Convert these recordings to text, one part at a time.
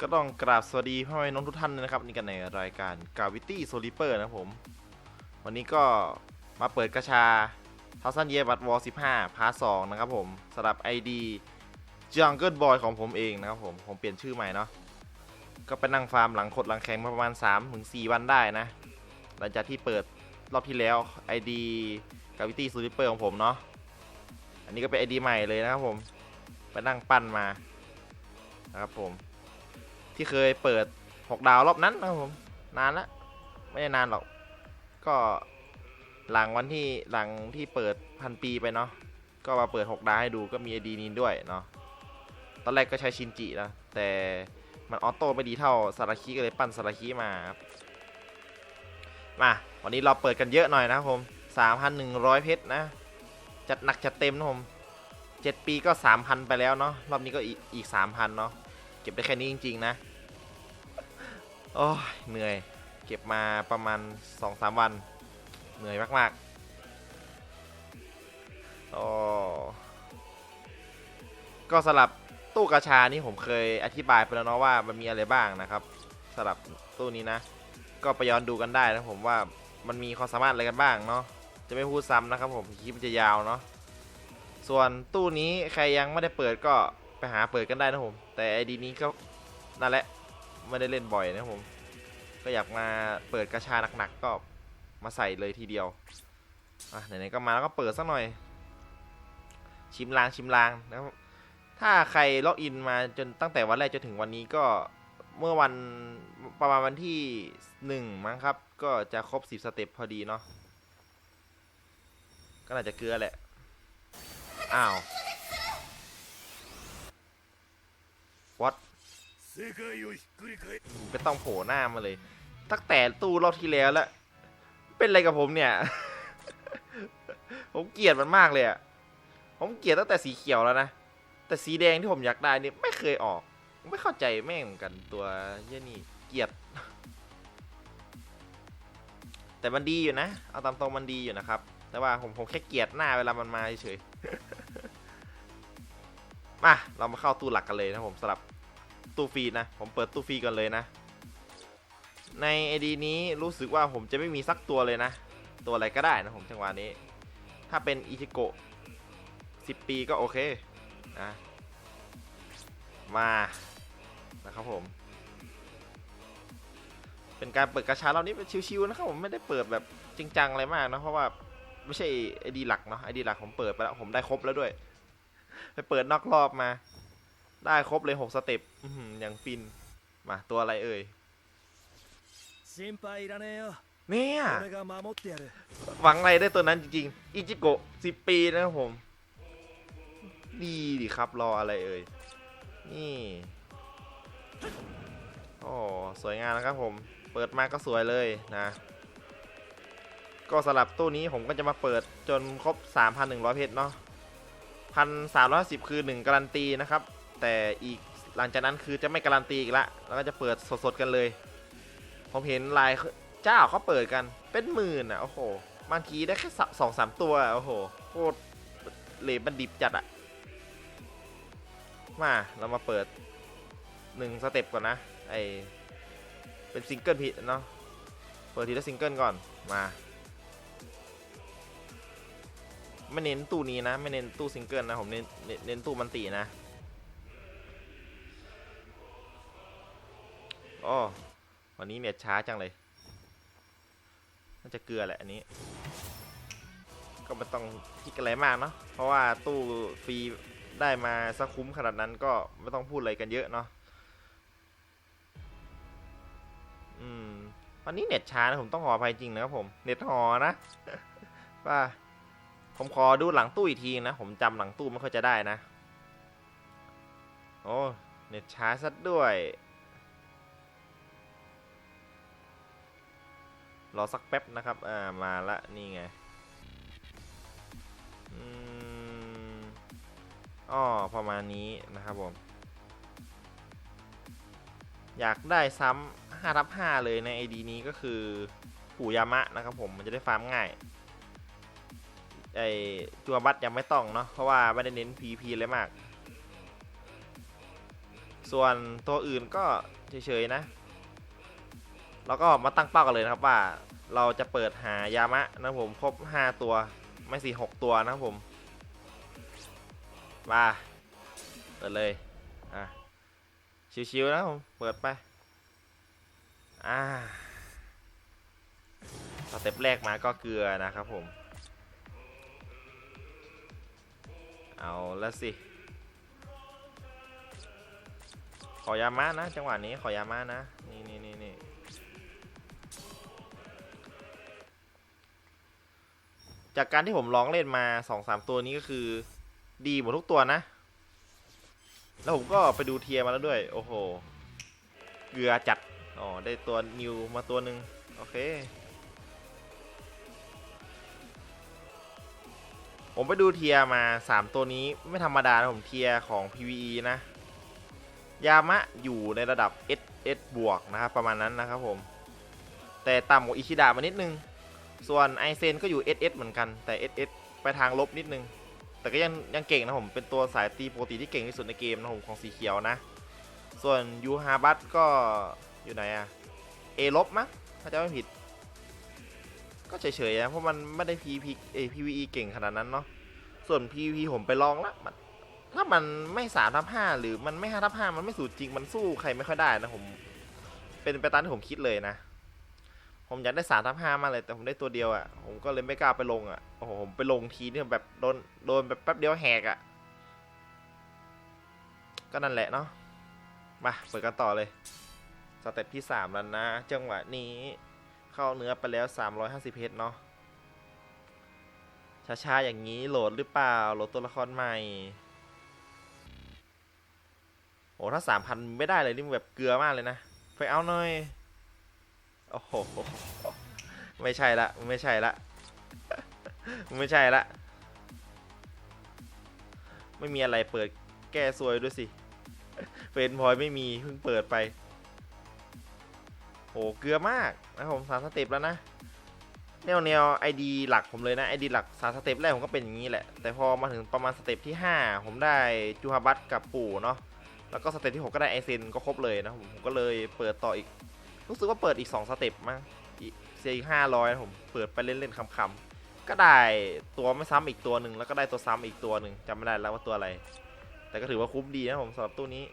ก็ต้องกราบสวัสดีพ่อแม่น้องทุกท่านเลยนะครับนี่กันในรายการกาวิตี้โซลิเปอร์นะผม วันนี้ก็มาเปิดกระชาทัสันเยบัตวอล15พาร์ท2นะครับผมสำหรับ ID Jungle Boy ของผมเองนะครับผมผมเปลี่ยนชื่อใหม่เนาะก็ไปนั่งฟาร์มหลังขดหลังแข็งมาประมาณ 3-4 วันได้นะ หลังจากที่เปิดรอบที่แล้ว ID กาวิตี้โซลิเปอร์ของผมเนาะอันนี้ก็เป็น ID ใหม่เลยนะครับผมไปนั่งปั้นมานะครับผม ที่เคยเปิด 6 ดาวรอบนั้นนะครับผมนานละไม่ได้นานหรอก ก็หลังวันที่หลังที่เปิดพันปีไปเนาะก็มาเปิด 6 ดาวให้ดูก็มีไอดีนี้ด้วยเนาะตอนแรกก็ใช้ชินจินะแต่มันออโต้ไม่ดีเท่าสาราคิก็เลยปั้นสาราคิมาครับมาวันนี้เราเปิดกันเยอะหน่อยนะครับผม3,100 เพชรนะ จัดหนักจัดเต็มนะผม7ปีก็ 3,000 ไปแล้วเนาะรอบนี้ก็อีกอีก3,000 เนาะเก็บได้แค่นี้จริง ๆ นะ โอ้ยเหนื่อย เก็บมาประมาณ 2-3 วัน เหนื่อยมากๆโอ้ก็สำหรับตู้กระชานี่ผมเคยอธิบายไปแล้วเนาะว่ามันมีอะไรบ้างนะครับสำหรับตู้นี้นะ ก็ไปย้อนดูกันได้นะผมว่ามันมีความสามารถอะไรกันบ้างเนาะจะไม่พูดซ้ำนะครับผมคลิปจะยาวเนาะส่วนตู้นี้ใครยังไม่ได้เปิดก็ไปหาเปิดกันได้นะผม แต่ไอดีนี้ก็นั่นแหละ ไม่ได้เล่นบ่อยนะผม ก็อยากมาเปิดกระชาหนักๆก็มาใส่เลยทีเดียวอะไหนๆก็มาแล้วก็เปิดสักหน่อย ชิมลางชิมลางนะครับถ้าใครล็อกอินมาจนตั้งแต่วันแรกจนถึงวันนี้ก็เมื่อวันประมาณวันที่หนึ่งมั้งครับ ก็จะครบสิบสเต็ปพอดีเนาะก็น่าจะเกลือแหละ อ้าว what ไม่ต้องโผล่หน้ามาเลย ตั้งแต่ตู้รอบที่แล้วแล้ว เป็นอะไรกับผมเนี่ย ผมเกลียดมันมากเลยอะผมเกลียดตั้งแต่สีเขียวแล้วนะ แต่สีแดงที่ผมอยากได้นี่ไม่เคยออก ไม่เข้าใจแม่งเหมือนกันตัวเยนี่เกลียด แต่มันดีอยู่นะ เอาตามตรงมันดีอยู่นะครับ แต่ว่าผมผมแค่เกลียดหน้าเวลามันมาเฉยมาเรามาเข้าตู้หลักกันเลยนะผมสำหรับ ตู้ฟรีนะ ผมเปิดตู้ฟรีกันเลยนะ ในไอดีนี้รู้สึกว่าผมจะไม่มีสักตัวเลยนะ ตัวอะไรก็ได้นะผมจังหวะนี้ ถ้าเป็นอิชิโกะ10 ปีก็โอเคนะมานะครับผม เป็นการเปิดกระชาเรานี้เป็นชิวๆนะครับผมไม่ได้เปิดแบบจริงจังอะไรมากนะเพราะว่าไม่ใช่ไอดีหลักเนาะไอดีหลักผมเปิดไปแล้วผมได้ครบแล้วด้วย ไปเปิดนอกรอบมา ได้ครบเลยหกสเต็ปยังฟิน มา ตัวอะไรเอ่ยเนี่ยหวังอะไรได้ตัวนั้นจริงๆ อิจิโกะสิบปีนะผม ดีดีครับรออะไรเอ่ย นี่โอ้สวยงามนะครับผม เปิดมาก็สวยเลยนะ ก็สลับตู้นี้ผมก็จะมาเปิดจนครบ 3,100 เพชรเนาะ1,310 คือ 1 การันตีนะครับ แต่อีกหลังจากนั้นคือจะไม่การันตีอีกละแล้วก็จะเปิดสดๆกันเลย ผมเห็นลายเจ้าเขาเปิดกันเป็นหมื่นอะโอ้โหบางทีได้แค่สองสามตัวอะโอ้โหโคตรเหลวมันดิบจัดอะมาเรามาเปิดหนึ่งสเต็ปก่อนนะไอเป็นซิงเกิลผิดเนาะเปิดทีละซิงเกิลก่อนมาไม่เน้นตู้นี้นะ ไม่เน้นตู้ซิงเกิลนะ ผมเน้นเน้นตู้มันตีนะ อ๋อวันนี้เน็ตช้าจังเลยน่าจะเกลือแหละอันนี้ ก็ไม่ต้องคิดอะไรมากเนาะเพราะว่าตู้ฟรีได้มาสักคุ้มขนาดนั้นก็ไม่ต้องพูดอะไรกันเยอะเนาะอืมวันนี้เน็ตช้านะผมต้องขออภัยจริงนะครับผมเน็ตหอนะว่าผมขอดูหลังตู้อีกทีนะ ผมจำหลังตู้ไม่ค่อยจะได้นะ โอ้ เน็ตช้าซะด้วย รอสักแป๊บนะครับ อ่า มาละ นี่ไง อืมอ้อประมาณนี้นะครับผม อยากได้ซ้ำ5ทับ5เลยใน ID นี้ก็คือปู่ยามะนะครับผม มันจะได้ฟาร์มง่าย ไอจัวบัตยังไม่ต้องเนาะ เพราะว่าไม่ได้เน้น PVP เลยมาก ส่วนตัวอื่นก็เฉยๆนะ แล้วก็มาตั้งเป้ากันเลยนะครับว่าเราจะเปิดหายามะนะผมครบ 5 ตัวไม่สี่หกตัวนะครับผมมาเปิดเลยอะชิวๆนะผมเปิดไปอ่าสเต็ปแรกมาก็เกลือนะครับผม เอาละสิ ขอยามะนะ จังหวะนี้ขอยามะนะ นี่นี่นี่นี่ จากการที่ผมลองเล่นมาสองสามตัวนี้ก็คือ ดีหมดทุกตัวนะ แล้วผมก็ไปดูเทียมาแล้วด้วย โอ้โห เกลือจัด อ๋อ ได้ตัวนิวมาตัวหนึ่งโอเค ผมไปดูเทียร์มา3ตัวนี้ไม่ธรรมดานะผมเทียของ PVE นะ ยามะอยู่ในระดับ SS บวกนะครับประมาณนั้นนะครับผม แต่ต่ำกว่าอิชิดะมานิดนึง ส่วนไอเซนก็อยู่ SS เหมือนกันแต่ SS ไปทางลบนิดนึง แต่ก็ยังยังเก่งนะผม เป็นตัวสายตีปกติที่เก่งที่สุดในเกมนะผมของสีเขียวนะ ส่วนยูฮาบัตก็อยู่ไหนอะเอลบมั้งถ้าจะไม่ผิด ก็เฉยๆนะเพราะมันไม่ได้ PVP เอ PVE เก่งขนาดนั้นเนาะส่วน PVP ผมไปลองล้วมันถ้ามันไม่สามทับห้าหรือมันไม่ห้าทับห้ามันไม่สูตรจริงมันสู้ใครไม่ค่อยได้นะผม เป็นไปตามที่ผมคิดเลยนะ ผมอยากได้สามทับห้ามากเลยแต่ผมได้ตัวเดียวอะ่ะ ผมก็เลยไม่กล้าไปลงอะ่ะ โอ้โหผมไปลงทีเนี่ยแบบโดนโดนแบบแป๊บเดียวแหกอะ่ะ ก็นั่นแหละเนาะ มาเปิดกันต่อเลย สเต็ปที่สามแล้วนะ จังหวะนี้เข้าเนื้อไปแล้ว350เพชรเนาะ ช้าๆ อย่างนี้โหลดหรือเปล่า โหลดตัวละครใหม่ โอ้ถ้า3,000ไม่ได้เลยนี่มันแบบเกลือมากเลยนะ ไปเอาหน่อย โอ้โห ไม่ใช่ละ ไม่ใช่ละ ไม่ใช่ละ ไม่มีอะไรเปิดแก้ซวยด้วยสิเฟรนพอยไม่มีเพิ่งเปิดไปโอ้เกลือมากนะผมสามสเต็ปแล้วนะ แนวแนวไอดีหลักผมเลยนะไอดีหลักสามสเต็ปแรกผมก็เป็นอย่างนี้แหละ แต่พอมาถึงประมาณสเต็ปที่ 5 ผมได้จูฮาบัตกับปู่เนาะ แล้วก็สเต็ปที่ 6 ก็ได้ไอเซนก็ครบเลยนะผมก็เลยเปิดต่ออีก รู้สึกว่าเปิดอีก 2 สเต็ปมั้งเสียอีกห้าร้อยผมเปิดไปเล่นๆคำๆก็ได้ตัวไม่ซ้ำอีกตัวหนึ่งแล้วก็ได้ตัวซ้ำอีกตัวหนึ่งจำไม่ได้แล้วว่าตัวอะไร แต่ก็ถือว่าคุ้มดีนะผมสำหรับตู้นี้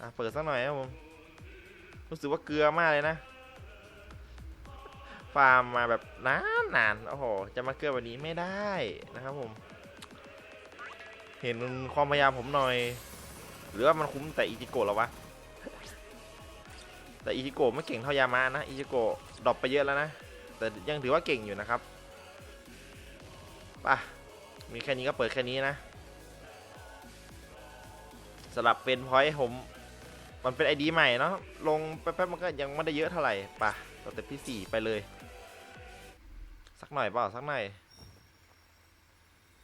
อะเปิดสักหน่อยนะผมรู้สึกว่าเกลือมากเลยนะ ฟาร์มมาแบบนานนานๆโอ้โหจะมาเกลือแบบนี้ไม่ได้นะครับผม เห็นความพยายามผมหน่อย หรือว่ามันคุ้มแต่อิจิโกะหรอวะ แต่อิจิโกะไม่เก่งเท่ายามานะอิจิโกะดรอปไปเยอะแล้วนะ แต่ยังถือว่าเก่งอยู่นะครับป่ะมีแค่นี้ก็เปิดแค่นี้นะสำหรับเป็นพอยต์ผม มันเป็นไอดีใหม่เนาะลงแป๊บๆมันก็ยังไม่ได้เยอะเท่าไหร่ป่ะสเต็ปที่สี่ไปเลย สักหน่อยเปล่าสักหน่อย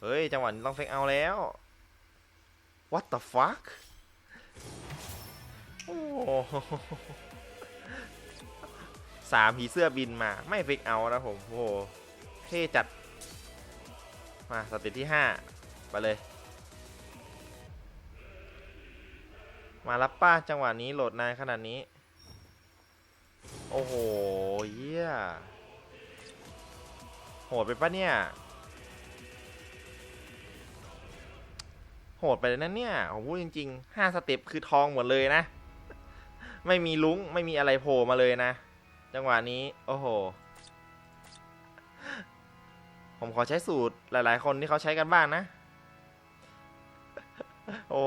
เฮ้ย จังหวะนี้ต้องเฟกเอาแล้ว what the fuck โอ้ สามผีเสื้อบินมาไม่เฟกเอานะผมโอ้โหเท่จัด มาสเต็ปที่ห้าไปเลย มารับป้าจังหวะนี้โหลดนานขนาดนี้ โอ้โหเยี่ยโหดไปปะเนี่ย โหดไปเลยนะเนี่ย ผมพูดจริงๆห้าสเต็ปคือทองหมดเลยนะ ไม่มีลุ้งไม่มีอะไรโผล่มาเลยนะ จังหวะนี้ โอ้โห ผมขอใช้สูตรหลายๆ คนที่เขาใช้กันบ้างนะ โอ้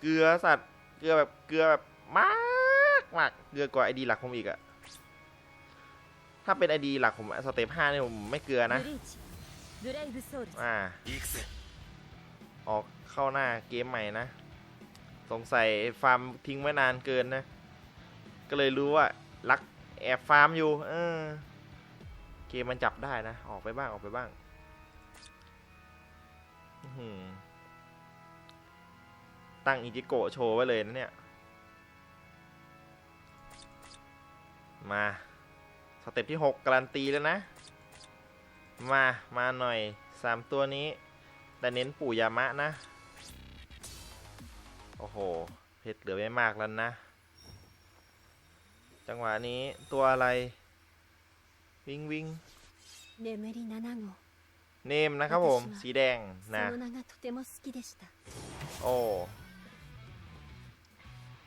เกลือสัตว์ เกลือแบบเกลือแบบมากมากเกลือกว่าไอดีหลักผมอีกอะถ้าเป็นไอดีหลักผมสเตปห้าเนี่ยผมไม่เกลือนะ อ่า ออกเข้าหน้าเกมใหม่นะ สงสัยฟาร์มทิ้งไว้นานเกินนะ ก็เลยรู้ว่ารัก แอบฟาร์มอยู่เออเกมมันจับได้นะ ออกไปบ้างออกไปบ้างตั้งอิจิโกะโชว์ไว้เลยนะเนี่ย มา สเต็ปที่ 6 การันตีแล้วนะ มา มาหน่อย 3 ตัวนี้ แต่เน้นปู่ยามะนะ โอ้โห เพชรเหลือไม่มากแล้วนะ จังหวะนี้ตัวอะไร วิ่งวิ่ง 眠り7号 เนมนะครับผม สีแดง そ นะ の名がとても好きでした โอ้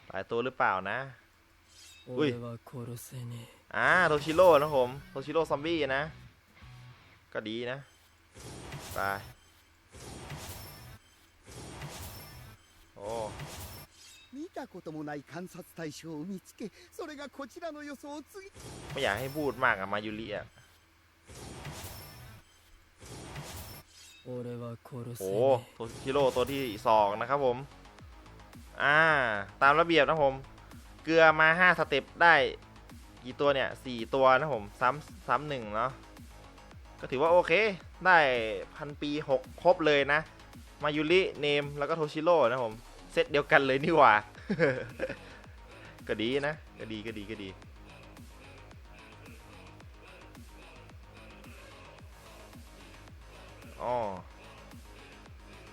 หลายตัวหรือเปล่านะ 俺は殺せね อ่าโทชิโร่นะผม โทชิโร่ซอมบี้นะ ก็ดีนะ ไป โอ้ 見たこともない観察対象を見つけそれがこちらの予想を次 ไม่อยากให้พูดมากอะมายุริอะ え俺は殺せ โอ้ ね โทชิโร่ตัวที่สองนะครับผม อ่า ตามระเบียบนะผม เกลือมาห้าสเต็ปได้กี่ตัวเนี่ยสี่ตัวนะผม ซ้ำซ้ำหนึ่งเนาะ ก็ถือว่าโอเค ได้พันปีหกครบเลยนะ มายุริ เนม แล้วก็โทชิโร่นะผม เซตเดียวกันเลยนี่หว่า ก็ดีนะ ก็ดีก็ดีก็ดี อ๋อ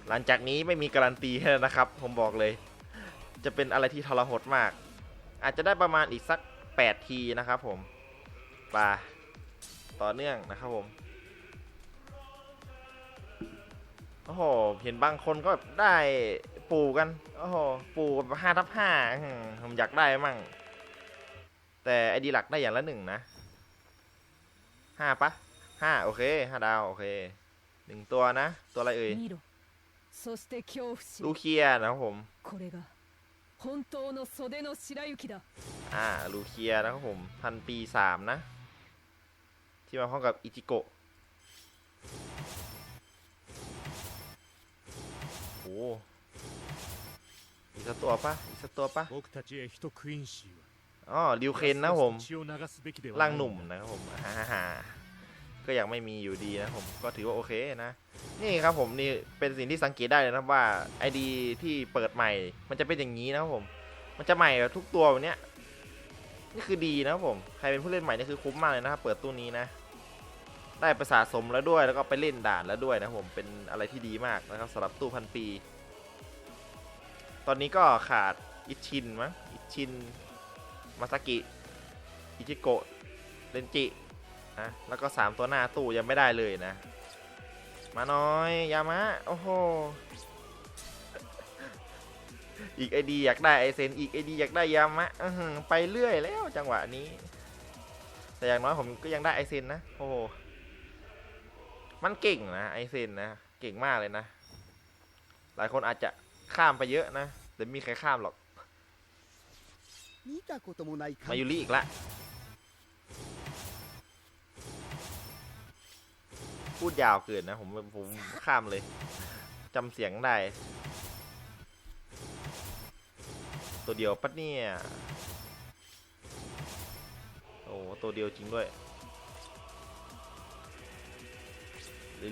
หลังจากนี้ไม่มีการันตีให้แล้วนะครับ ผมบอกเลย จะเป็นอะไรที่ทรหดมาก อาจจะได้ประมาณอีกสัก 8 ทีนะครับผมไปต่อเนื่องนะครับผมโอ้โห เห็นบางคนก็แบบได้ ปู่กัน โอ้โห ปู่ห้าทับห้าผมอยากได้มั่ง แต่ไอดีหลักได้อย่างละหนึ่งนะห้าปะห้าโอเคห้าดาวโอเคหนึ่งตัวนะ ตัวอะไรเอ่ยลูเคียนะผมอ่าลูเคียนะครับผมพันปีสามนะ ที่มาพร้อมกับอิจิโกะโอ้ีกสักตัวปะอีกสักตัวปะอ๋อริวเคนนะผมร่างหนุ่มนะผมฮ่าฮก็ยังไม่มีอยู่ดีนะผมก็ถือว่าโอเคนะนี่ครับผมนี่เป็นสิ่งที่สังเกตได้เลยนะว่าไอดีที่เปิดใหม่ มันจะเป็นอย่างนี้นะผม มันจะใหม่ทุกตัวแบบเนี้ยนี่คือดีนะผมใครเป็นผู้เล่นใหม่นี่คือคุ้มมากเลยนะครับเปิดตู้นี้นะ ได้ประสาสมแล้วด้วยแล้วก็ไปเล่นด่านแล้วด้วยนะผมเป็นอะไรที่ดีมากนะครับสำหรับตู้พันปี อนนี้ก็ขาดอิชินมั้งอิชินมาซากิอิจิโกะเรนจินะแล้วก็ 3 ตัวหน้าตู้ยังไม่ได้เลยนะ มาน้อย ยามะ โอ้โห อีกไอดีอยากได้ไอเซนอีกไอดีอยากได้ยามะไปเรื่อยแล้วจังหวะนี้ แต่อย่างน้อยผมก็ยังได้ไอเซนนะ โอ้โห มันเก่งนะไอเซนนะ เก่งมากเลยนะ หลายคนอาจจะข้ามไปเยอะนะ แต่มีใครข้ามหรอก มายุริอีกละพูดยาวเกินนะ ผมผมข้ามเลยจำเสียงได้ ตัวเดียวปัดเนี่ย โอ้ตัวเดียวจริงด้วย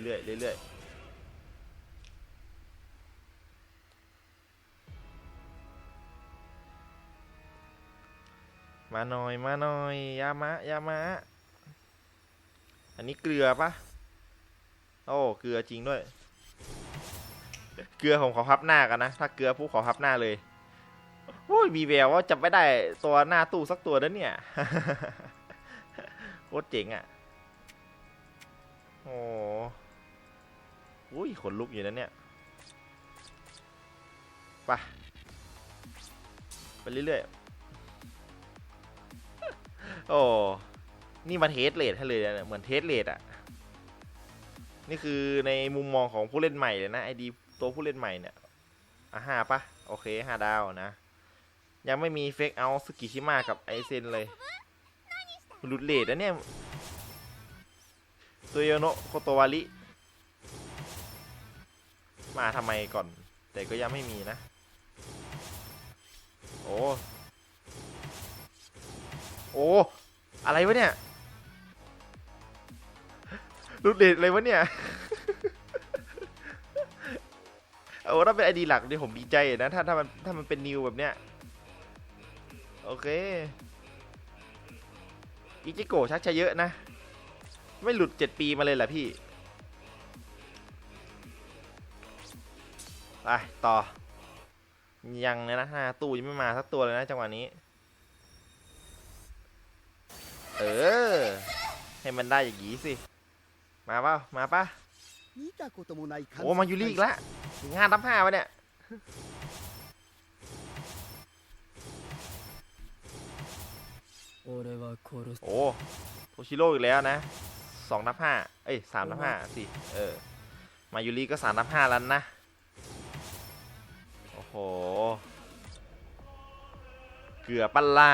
เรื่อยๆเรื่อยๆ มาหน่อยมาหน่อยยามะยามะ อันนี้เกลือปะโอ้เกลือจริงด้วย เกลือผมขอพับหน้ากันนะ ถ้าเกลือผู้ขอพับหน้าเลยโอ้ยมีแววว่าจะไม่ได้ตัวหน้าตู้สักตัวแล้วเนี่ยโคตรเจ๋งอะโอ้อุ้ยขนลุกอยู่นะเนี่ยไปไปเรื่อยๆ โอ้นี่มาเทสเลทให้เลยนะเหมือนเทสเลทอะ นี่คือในมุมมองของผู้เล่นใหม่เลยนะไอดีตัวผู้เล่นใหม่เนี่ยอะห้าปะโอเคห้าดาวนะ ยังไม่มีเฟกเอาสกิชิมะกับไอเซนเลยหลุดเลทนะเนี่ยตัวโยโนะโคโตวาริมาทำไมก่อน แต่ก็ยังไม่มีนะ โอ้ โอ้ อะไรวะเนี่ยรูดเดทเลยวะเนี่ยโอ้ถ้าเป็นไอดีหลักเนี่ยผมดีใจนะ ถ้าถ้ามันถ้ามันเป็นนิวแบบเนี้ย โอเคอิจิโกะชักจะเยอะนะ ไม่หลุดเจ็ดปีมาเลยแหละพี่ ไป ต่อ ยังเลยนะห้าตู้ยังไม่มาสักตัวเลยนะจังหวะนี้ เออ ให้มันได้อย่างงี้สิ มาป่ามาป่ะโอ้มายูรีอีกละงานทับห้าวะเนี่ย โอ้โทชิโร่อีกแล้วนะสองทับห้าเอ้ยสามทับห้าสิเออ มายูรีก็สามทับห้าแล้วนะ โอ้โห เกือบปัลล่า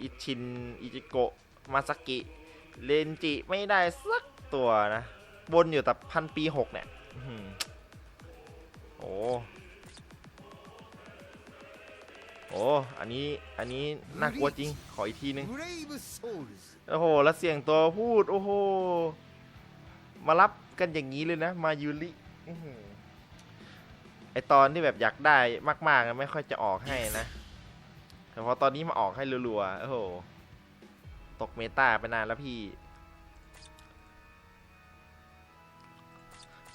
อิชิน อิจิโกะ มาสกิเรนจิไม่ได้สักตัวนะ บนอยู่แต่พันปีหกเนี่ยโอ้โอ้ อันนี้ อันนี้น่ากลัวจริง ขออีกทีนึง โอ้โห แล้วเสียงตัวพูด โอ้โห มารับกันอย่างนี้เลยนะ มายูริไอตอนที่แบบอยากได้มากๆไม่ค่อยจะออกให้นะ แต่พอตอนนี้มาออกให้รัวๆ โอ้โห ตกเมตาไปนานแล้วพี่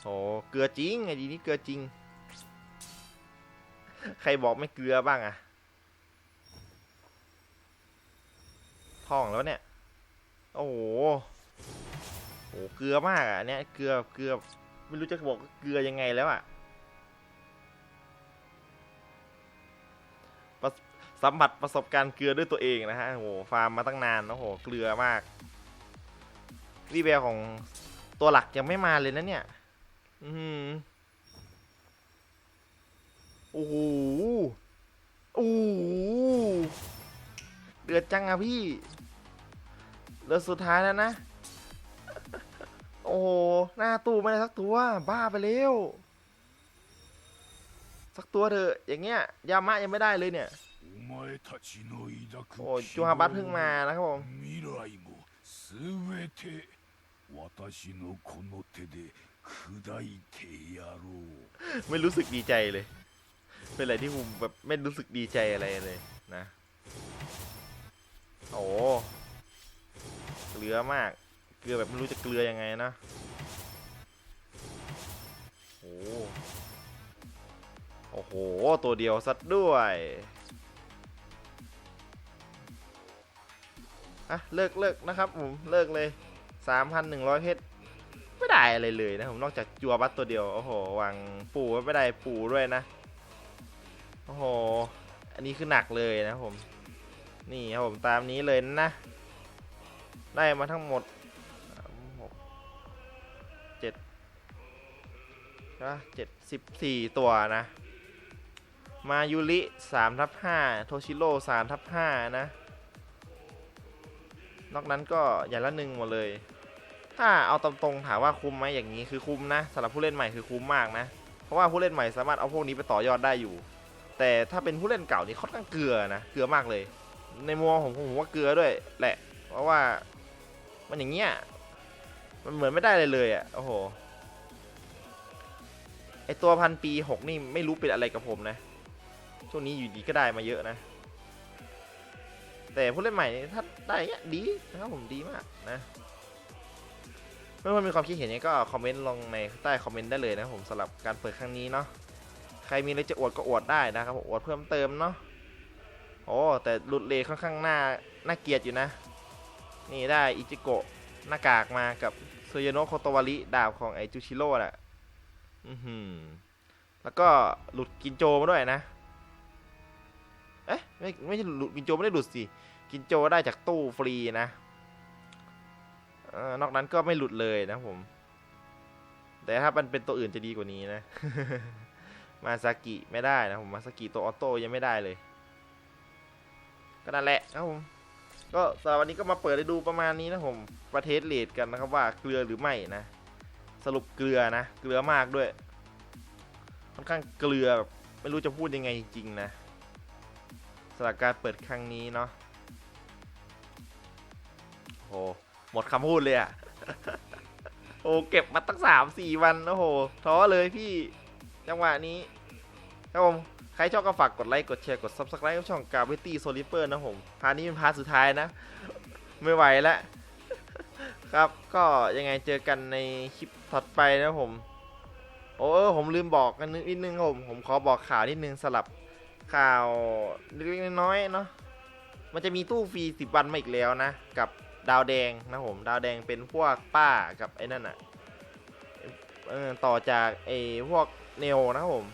โอ้เกลือจริงไอ้ดีนี่เกลือจริง ใครบอกไม่เกลือบ้างอะท่องแล้วเนี่ย โอ้โหโหเกลือมากอะเนี้ยเกลือเกลือไม่รู้จะบอกเกลือยังไงแล้วอะ สัมผัสประสบการณ์เกลือด้วยตัวเองนะฮะโอ้โหฟาร์มมาตั้งนานโอ้โหเกลือมากรีแววของตัวหลักยังไม่มาเลยนะเนี่ย อืมโอ้โหโอ้เดือดจังอะพี่เดือดสุดท้ายแล้วนะ โอ้โห หน้าตู้ไม่ได้สักตัว บ้าไปเร็ว สักตัวเถอะ อย่างเงี้ย ยามะยังไม่ได้เลยเนี่ย โอ้จูฮาบัตเพิ่งมานะครับผมไม่รู้สึกดีใจเลย เป็นอะไรที่ผมแบบไม่รู้สึกดีใจอะไรเลยนะ โอ้เกลือมาก เกลือแบบไม่รู้จะเกลือยังไงนะ โอ้โห ตัวเดียวซัดด้วย อะเลิกเลิกนะครับผมเลิกเลย 3,100เพชรไม่ได้อะไรเลยนะผมนอกจากจัวบัตตัวเดียวโอ้โหวางปูไว้ไม่ได้ปูด้วยนะโอ้โหอันนี้คือหนักเลยนะผมนี่ครับผมตามนี้เลยนะ ได้มาทั้งหมดหกเจ็ดใช่ปะเจ็ดสิบสี่ตัวนะ มายูริสามทับห้าโทชิโร่สามทับห้านะ นอกนั้นก็อย่างละหนึ่งหมดเลย ถ้าเอาตรงๆถามว่าคุ้มไหมอย่างนี้คือคุ้มนะสำหรับผู้เล่นใหม่คือคุ้มมากนะ เพราะว่าผู้เล่นใหม่สามารถเอาพวกนี้ไปต่อยอดได้อยู่ แต่ถ้าเป็นผู้เล่นเก่านี่ค่อนข้างเกลือนะเกลือมากเลย ในมุมมองผมผมว่าเกลือด้วยแหละ เพราะว่ามันอย่างเงี้ยมันเหมือนไม่ได้เลยเลยอะโอ้โหไอตัวพันปีหกนี่ไม่รู้เป็นอะไรกับผมนะช่วงนี้อยู่ดีก็ได้มาเยอะนะ แต่ผู้เล่นใหม่ถ้า ได้เงี้ยดีนะครับผมดีมากนะเมื่อมีความคิดเห็นยังไงก็คอมเมนต์ลงในใต้คอมเมนต์ได้เลยนะผมสำหรับการเปิดครั้งนี้เนาะใครมีอะไรจะอวดก็อวดได้นะครับผมอวดเพิ่มเติมเนาะโอ้แต่หลุดเลค่อนข้างหน่าน่าเกลียดอยู่นะ นี่ได้อิจิโกะหน้ากากมากับโซโยโนะโคโตวาริดาบของไอจูชิโร่น่ะอือหือแล้วก็หลุดกินโจมาด้วยนะเอ๊ะไม่ไม่ใช่หลุดกินโจไม่ได้หลุดสิ กินโจได้จากตู้ฟรีนะออนอกนั้นก็ไม่หลุดเลยนะผม แต่ถ้ามันเป็นตัวอื่นจะดีกว่านี้นะ มาซากิไม่ได้นะผมมาซากิตัวออโต้ยังไม่ได้เลย ก็นั่นแหละนะผมก็สำหรับวันนี้ก็มาเปิดให้ดูประมาณนี้นะผมประเทศเลดกันนะครับว่าเกลือหรือไม่นะ สรุปเกลือนะ เกลือมากด้วย ค่อนข้างเกลือแบบไม่รู้จะพูดยังไงจริงๆนะสำหรับการเปิดครั้งนี้เนาะ โอ้หมดคำพูดเลยอะโอ้เก็บมาตั้งสามสี่วันโอ้โหท้อเลยพี่จังหวะนี้ครับผมใครชอบก็ฝากกดไลค์กดแชร์กด subscribe ช่องกาเวตี้โซลิเปอร์นะผมพานี้เป็นพาสุดท้ายนะ ไม่ไหวแล้วครับก็ยังไงเจอกันในคลิปถัดไปนะผม โอ้เออผมลืมบอกกันนิดนึงผมผมขอบอกข่าวนิดนึงสลับข่าวเล็กๆน้อยๆเนาะมันจะมีตู้ฟรีสิบวันมาอีกแล้วนะ กับ ดาวแดงนะผมดาวแดงเป็นพวกป้ากับไอ้นั่นอะเออต่อจากไอ้พวกเนโอนะครับผม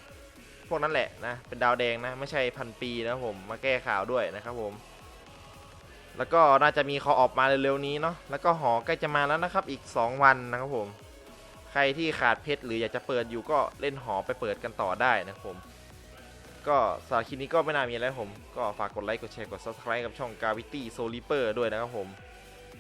พวกนั้นแหละนะ เป็นดาวแดงนะไม่ใช่พันปีนะครับผมมาแก้ข่าวด้วยนะครับผม แล้วก็น่าจะมีเขาออกมาเร็วๆนี้เนาะแล้วก็หอใกล้จะมาแล้วนะครับอีก 2 วันนะครับผม ใครที่ขาดเพชรหรืออยากจะเปิดอยู่ก็เล่นหอไปเปิดกันต่อได้นะครับผมก็สำหรับคลิปนี้ก็ไม่น่ามีอะไรผม ก็ฝากกดไลค์ กดแชร์ กด subscribe กับช่อง Gravity Soul Reaper ด้วยนะครับผม